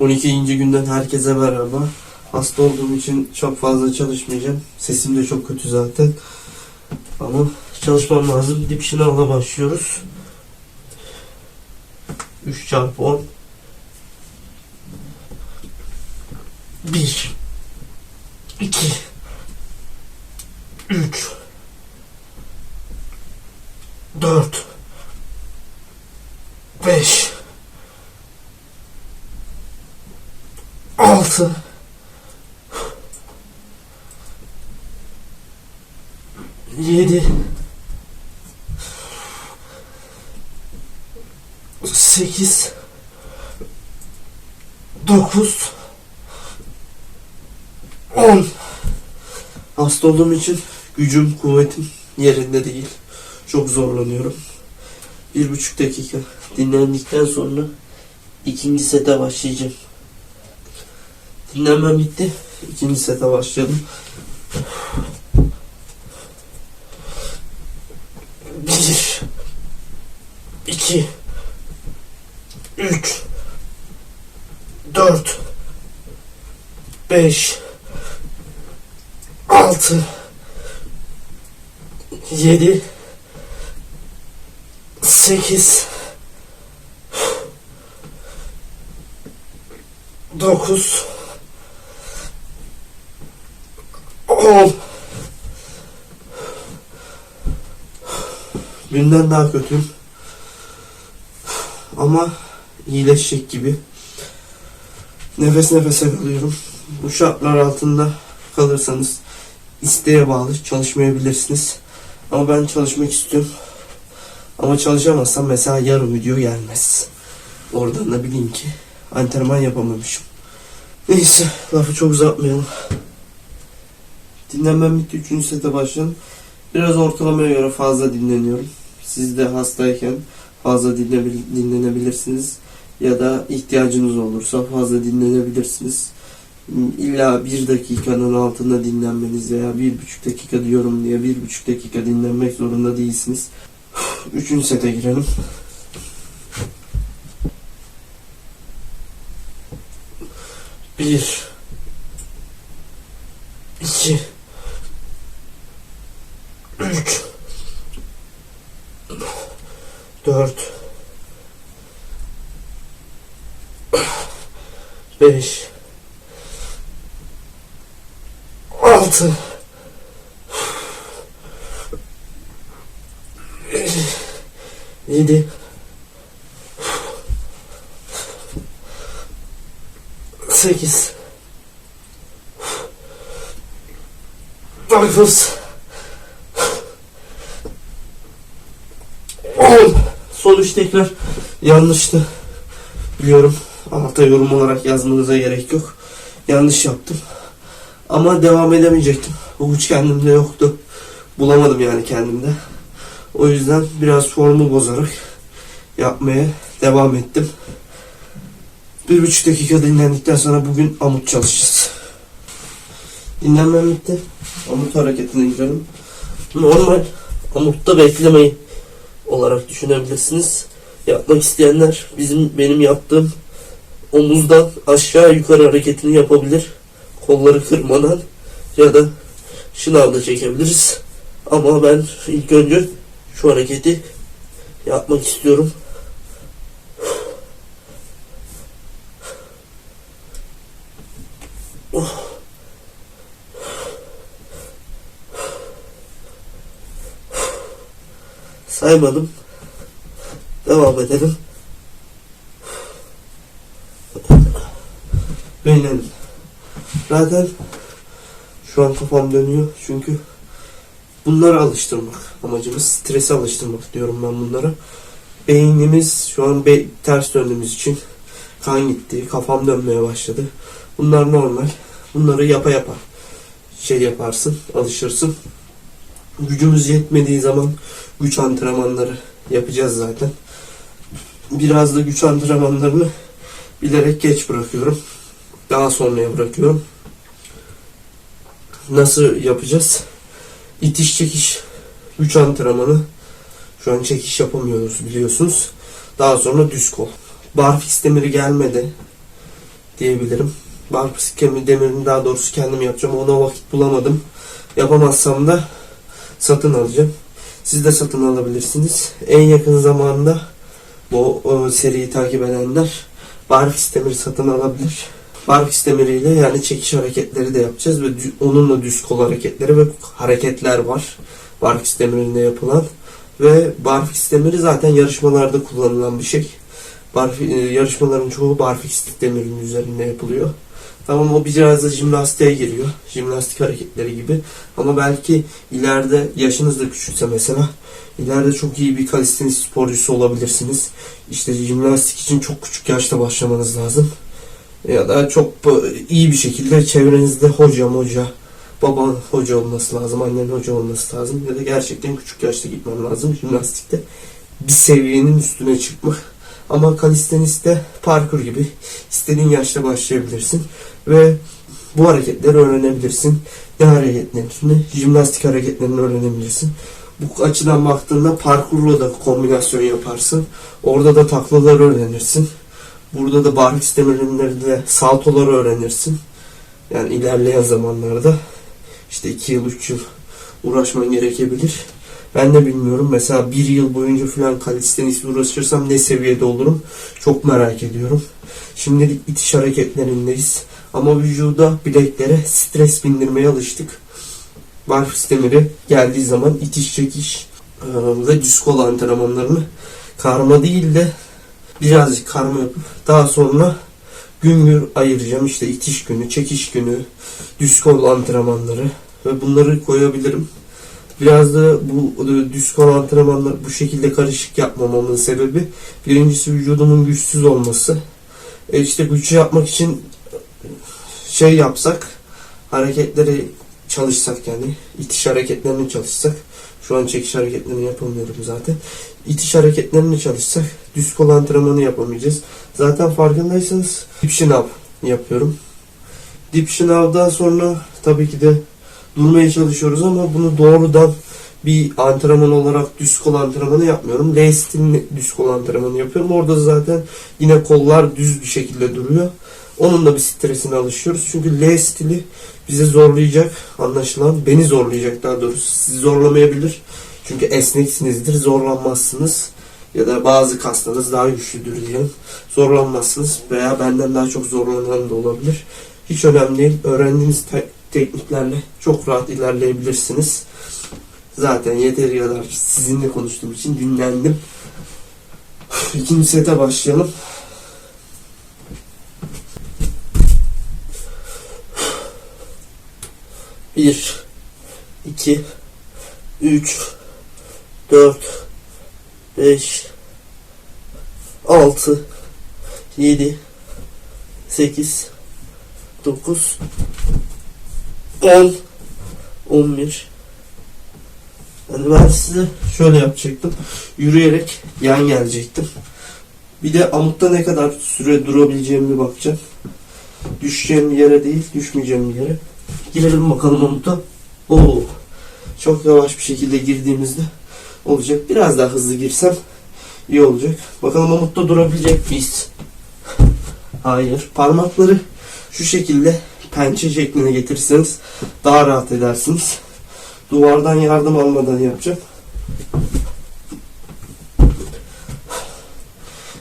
12. günden herkese merhaba. Hasta olduğum için çok fazla çalışmayacağım. Sesim de çok kötü zaten. Ama çalışmam lazım. Dip şınavla başlıyoruz. 3 çarpı 10 1 2 3 4 5 6 7 8 9 10 Hasta olduğum için gücüm, kuvvetim yerinde değil. Çok zorlanıyorum. Bir buçuk dakika dinlendikten sonra ikinci sete başlayacağım. Dinlenmem bitti. İkinci sete başlayalım. Bir, iki, üç, dört, beş, altı, yedi, sekiz, dokuz, on. Günden daha kötüyüm. Ama iyileşecek gibi. Nefes nefese kalıyorum. Bu şartlar altında kalırsanız isteğe bağlı çalışmayabilirsiniz. Ama ben çalışmak istiyorum. Ama çalışamazsam mesela yarın video gelmez. Oradan da bileyim ki antrenman yapamamışım. Neyse lafı çok uzatmayalım. Dinlenmem bitti. Üçüncü sete başlayalım. Biraz ortalamaya göre fazla dinleniyorum. Siz de hastayken fazla dinlenebilirsiniz. Ya da ihtiyacınız olursa fazla dinlenebilirsiniz. İlla bir dakikanın altında dinlenmeniz veya bir buçuk dakika diyorum diye bir buçuk dakika dinlenmek zorunda değilsiniz. Üçüncü sete girelim. Bir, 4 5 6 7 8 9 Sonuç tekrar yanlıştı. Biliyorum. Alta yorum olarak yazmanıza gerek yok. Yanlış yaptım. Ama devam edemeyecektim. O güç kendimde yoktu. Bulamadım yani kendimde. O yüzden biraz formu bozarak yapmaya devam ettim. Bir buçuk dakika dinlendikten sonra bugün amut çalışacağız. Dinlenmem bitti. Amut hareketine girelim. Normal amutta beklemeyi olarak düşünebilirsiniz. Yapmak isteyenler bizim benim yaptığım omuzdan aşağı yukarı hareketini yapabilir. Kolları kırmadan ya da şınavda çekebiliriz. Ama ben ilk önce şu hareketi yapmak istiyorum. Saymadım. Devam edelim. Beğenelim. Zaten şu an kafam dönüyor çünkü bunları alıştırmak amacımız stresi alıştırmak diyorum ben bunlara. Beynimiz şu an be- ters döndüğümüz için kan gitti, kafam dönmeye başladı. Bunlar normal. Bunları yapa yapa şey yaparsın, alışırsın. Gücümüz yetmediği zaman güç antrenmanları yapacağız zaten. Biraz da güç antrenmanlarını bilerek geç bırakıyorum. Daha sonraya bırakıyorum. Nasıl yapacağız? İtiş çekiş güç antrenmanı. Şu an çekiş yapamıyoruz biliyorsunuz. Daha sonra düz kol. Barfiks demiri gelmedi. diyebilirim. Barfiks kemi- demirini daha doğrusu kendim yapacağım. Ona vakit bulamadım. Yapamazsam da satın alacağım. Siz de satın alabilirsiniz. En yakın zamanda bu o seriyi takip edenler Barfix demiri satın alabilir. Barfix demiriyle yani çekiş hareketleri de yapacağız ve onunla düz kol hareketleri ve hareketler var. Barfix demirinde yapılan ve Barfix demiri zaten yarışmalarda kullanılan bir şey. Barf, e, yarışmaların çoğu Barfix demirin üzerinde yapılıyor. Tamam o biraz da jimnastiğe giriyor. Jimnastik hareketleri gibi. Ama belki ileride yaşınız da küçükse mesela ileride çok iyi bir kalistenik sporcusu olabilirsiniz. İşte jimnastik için çok küçük yaşta başlamanız lazım. Ya da çok iyi bir şekilde çevrenizde hocam hoca, baban hoca olması lazım, annen hoca olması lazım. Ya da gerçekten küçük yaşta gitmen lazım jimnastikte. Bir seviyenin üstüne çıkmak. Ama kalisteniste parkur gibi istediğin yaşta başlayabilirsin ve bu hareketleri öğrenebilirsin. Ne hareketlerini, jimnastik hareketlerini öğrenebilirsin. Bu açıdan baktığında parkurla da kombinasyon yaparsın. Orada da taklaları öğrenirsin. Burada da barfix demirlerinde saltoları öğrenirsin. Yani ilerleyen zamanlarda işte 2 yıl 3 yıl uğraşman gerekebilir. Ben de bilmiyorum. Mesela bir yıl boyunca falan kalistenisle uğraşırsam ne seviyede olurum çok merak ediyorum. Şimdilik itiş hareketlerindeyiz. Ama vücuda bileklere stres bindirmeye alıştık. Barfix demiri geldiği zaman itiş çekiş ve düz kol antrenmanlarını karma değil de birazcık karma yapıp daha sonra gün gün ayıracağım. İşte itiş günü, çekiş günü, düz kol antrenmanları ve bunları koyabilirim. Biraz da bu e, düz kol antrenmanları bu şekilde karışık yapmamamın sebebi birincisi vücudumun güçsüz olması. E işte güç yapmak için şey yapsak hareketleri çalışsak yani itiş hareketlerini çalışsak şu an çekiş hareketlerini yapamıyorum zaten. İtiş hareketlerini çalışsak düz kol antrenmanı yapamayacağız. Zaten farkındaysanız dip şınav yapıyorum. Dip şınavdan sonra tabii ki de durmaya çalışıyoruz ama bunu doğrudan bir antrenman olarak düz kol antrenmanı yapmıyorum. L stilini düz kol antrenmanı yapıyorum. Orada zaten yine kollar düz bir şekilde duruyor. Onun da bir stresine alışıyoruz. Çünkü L stili bizi zorlayacak anlaşılan. Beni zorlayacak daha doğrusu. Sizi zorlamayabilir. Çünkü esneksinizdir. Zorlanmazsınız. Ya da bazı kaslarınız daha güçlüdür diyelim. Zorlanmazsınız. Veya benden daha çok zorlanan da olabilir. Hiç önemli değil. Öğrendiğiniz tekniklerle çok rahat ilerleyebilirsiniz. Zaten yeteri kadar sizinle konuştuğum için dinlendim. İkinci sete başlayalım. Bir, iki, üç, dört, beş, altı, yedi, sekiz, dokuz, on, on bir. Yani ben size şöyle yapacaktım. Yürüyerek yan gelecektim. Bir de amutta ne kadar süre durabileceğimi bakacağım. Düşeceğim yere değil, düşmeyeceğim yere. Girelim bakalım amuta. Oo. Çok yavaş bir şekilde girdiğimizde olacak. Biraz daha hızlı girsem iyi olacak. Bakalım amutta durabilecek miyiz? Hayır. Parmakları şu şekilde pençe şekline getirirseniz daha rahat edersiniz. Duvardan yardım almadan yapacağım.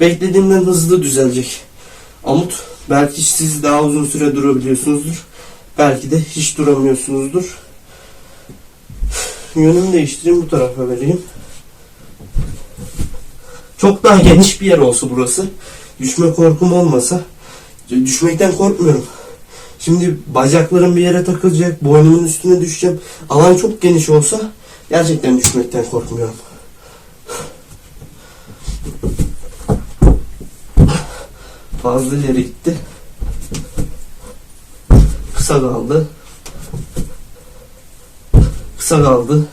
Beklediğimden hızlı düzelecek. Amut belki siz daha uzun süre durabiliyorsunuzdur. Belki de hiç duramıyorsunuzdur. Yönümü değiştireyim bu tarafa vereyim. Çok daha geniş bir yer olsa burası. Düşme korkum olmasa. Düşmekten korkmuyorum. Şimdi bacaklarım bir yere takılacak, boynumun üstüne düşeceğim. Alan çok geniş olsa gerçekten düşmekten korkmuyorum. Fazla ileri gitti. Kısa kaldı. Kısa kaldı.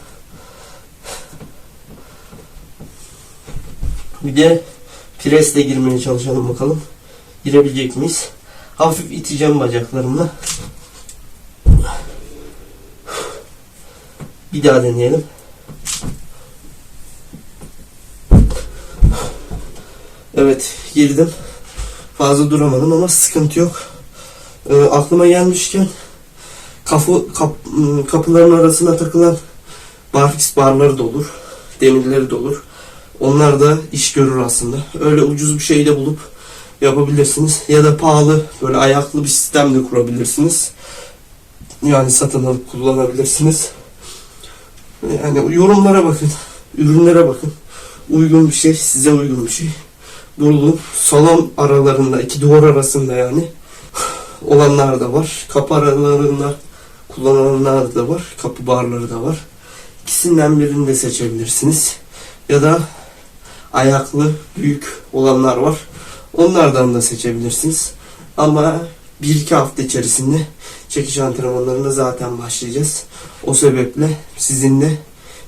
Bir de presle girmeye çalışalım bakalım. Girebilecek miyiz? Hafif iteceğim bacaklarımla. Bir daha deneyelim. Evet girdim. Fazla duramadım ama sıkıntı yok. Ee, aklıma gelmişken kapı, kap, ım, kapıların arasına takılan barfix barları da olur. Demirleri de olur. Onlar da iş görür aslında. Öyle ucuz bir şey de bulup yapabilirsiniz. Ya da pahalı böyle ayaklı bir sistem de kurabilirsiniz. Yani satın alıp kullanabilirsiniz. Yani yorumlara bakın. Ürünlere bakın. Uygun bir şey, size uygun bir şey. Bulun. Salon aralarında, iki duvar arasında yani olanlar da var. Kapı aralarında kullanılanlar da var. Kapı barları da var. İkisinden birini de seçebilirsiniz. Ya da ayaklı, büyük olanlar var. Onlardan da seçebilirsiniz. Ama bir iki hafta içerisinde çekiş antrenmanlarına zaten başlayacağız. O sebeple sizin de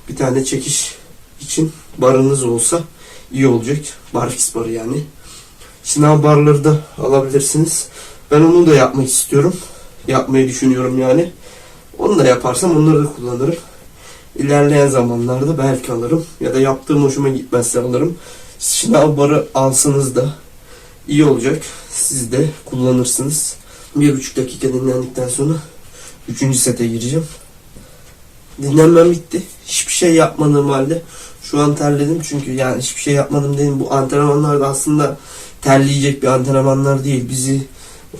bir tane çekiş için barınız olsa iyi olacak. Barfix barı yani. Sınav barları da alabilirsiniz. Ben onu da yapmak istiyorum. Yapmayı düşünüyorum yani. Onu da yaparsam onları da kullanırım. İlerleyen zamanlarda belki alırım. Ya da yaptığım hoşuma gitmezse alırım. Sınav barı alsanız da iyi olacak. Siz de kullanırsınız. Bir buçuk dakika dinlendikten sonra üçüncü sete gireceğim. Dinlenmem bitti. Hiçbir şey yapmadığım halde şu an terledim çünkü yani hiçbir şey yapmadım dedim. Bu antrenmanlar da aslında terleyecek bir antrenmanlar değil. Bizi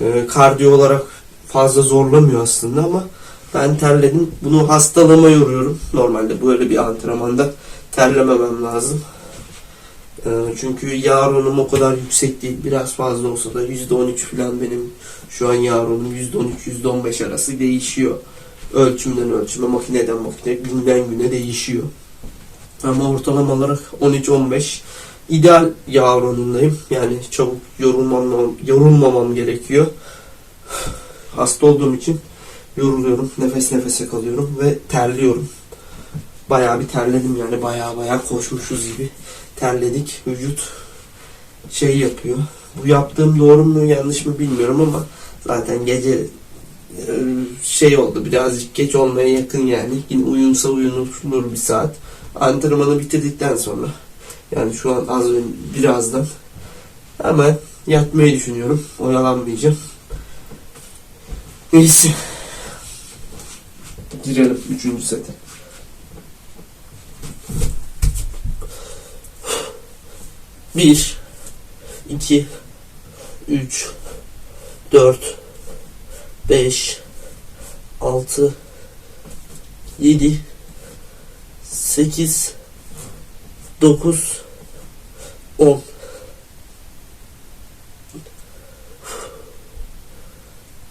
e, kardiyo olarak fazla zorlamıyor aslında ama ben terledim. Bunu hastalığıma yoruyorum. Normalde böyle bir antrenmanda terlememem lazım. E, çünkü yağ oranım o kadar yüksek değil. Biraz fazla olsa da %13 falan benim şu an yağ oranım %13-%15 arası değişiyor. Ölçümden ölçüme, makineden makine, günden güne değişiyor. Ama ortalama olarak 13-15 ideal yağ oranındayım. Yani çabuk yorulmam, yorulmamam gerekiyor. Hasta olduğum için yoruluyorum. Nefes nefese kalıyorum ve terliyorum. Bayağı bir terledim yani bayağı bayağı koşmuşuz gibi terledik. Vücut şey yapıyor. Bu yaptığım doğru mu yanlış mı bilmiyorum ama zaten gece e, şey oldu birazcık geç olmaya yakın yani. Yine uyunsa uyunur bir saat. Antrenmanı bitirdikten sonra yani şu an az önce birazdan hemen yatmayı düşünüyorum. Oyalanmayacağım. Neyse. Girelim 3. sete. Bir, iki, üç, dört, beş, altı, yedi, sekiz, dokuz, on.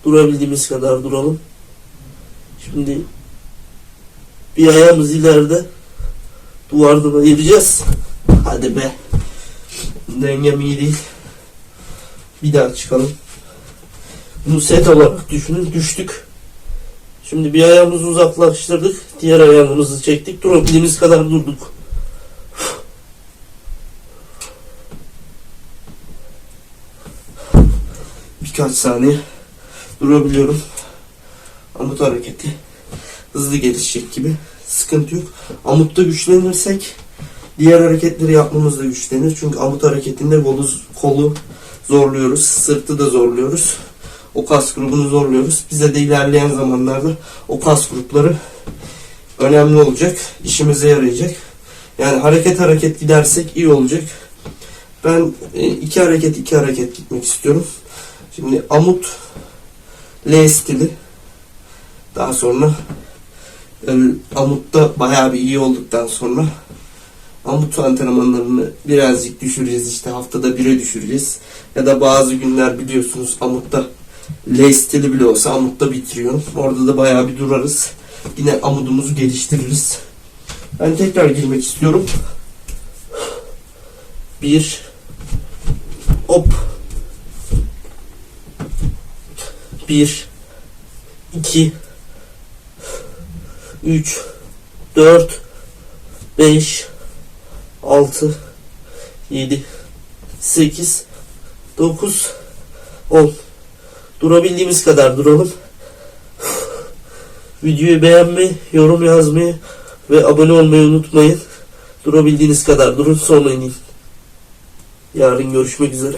Durabildiğimiz kadar duralım. Şimdi bir ayağımız ileride duvardan ayıracağız. Hadi be. Dengem iyi değil. Bir daha çıkalım. Bunu set olarak düşünün. Düştük. Şimdi bir ayağımızı uzaklaştırdık. Diğer ayağımızı çektik. Durabildiğimiz kadar durduk. Birkaç saniye durabiliyorum. Amut hareketi hızlı gelişecek gibi. Sıkıntı yok. Amutta güçlenirsek diğer hareketleri yapmamız da güçlenir. Çünkü amut hareketinde kolu, kolu zorluyoruz. Sırtı da zorluyoruz. O kas grubunu zorluyoruz. Bize de ilerleyen zamanlarda o kas grupları önemli olacak. işimize yarayacak. Yani hareket hareket gidersek iyi olacak. Ben e, iki hareket iki hareket gitmek istiyorum. Şimdi amut L stili daha sonra e, amutta bayağı bir iyi olduktan sonra amut antrenmanlarını birazcık düşüreceğiz işte haftada bire düşüreceğiz. Ya da bazı günler biliyorsunuz amutta L stili bile olsa amutta bitiriyorum orada da bayağı bir durarız. Yine amudumuzu geliştiririz. Ben tekrar girmek istiyorum. Bir hop. 1 2 3 4 5 6 7 8 9 10 Durabildiğimiz kadar duralım. Videoyu beğenmeyi, yorum yazmayı ve abone olmayı unutmayın. Durabildiğiniz kadar durun sonra inin. Yarın görüşmek üzere.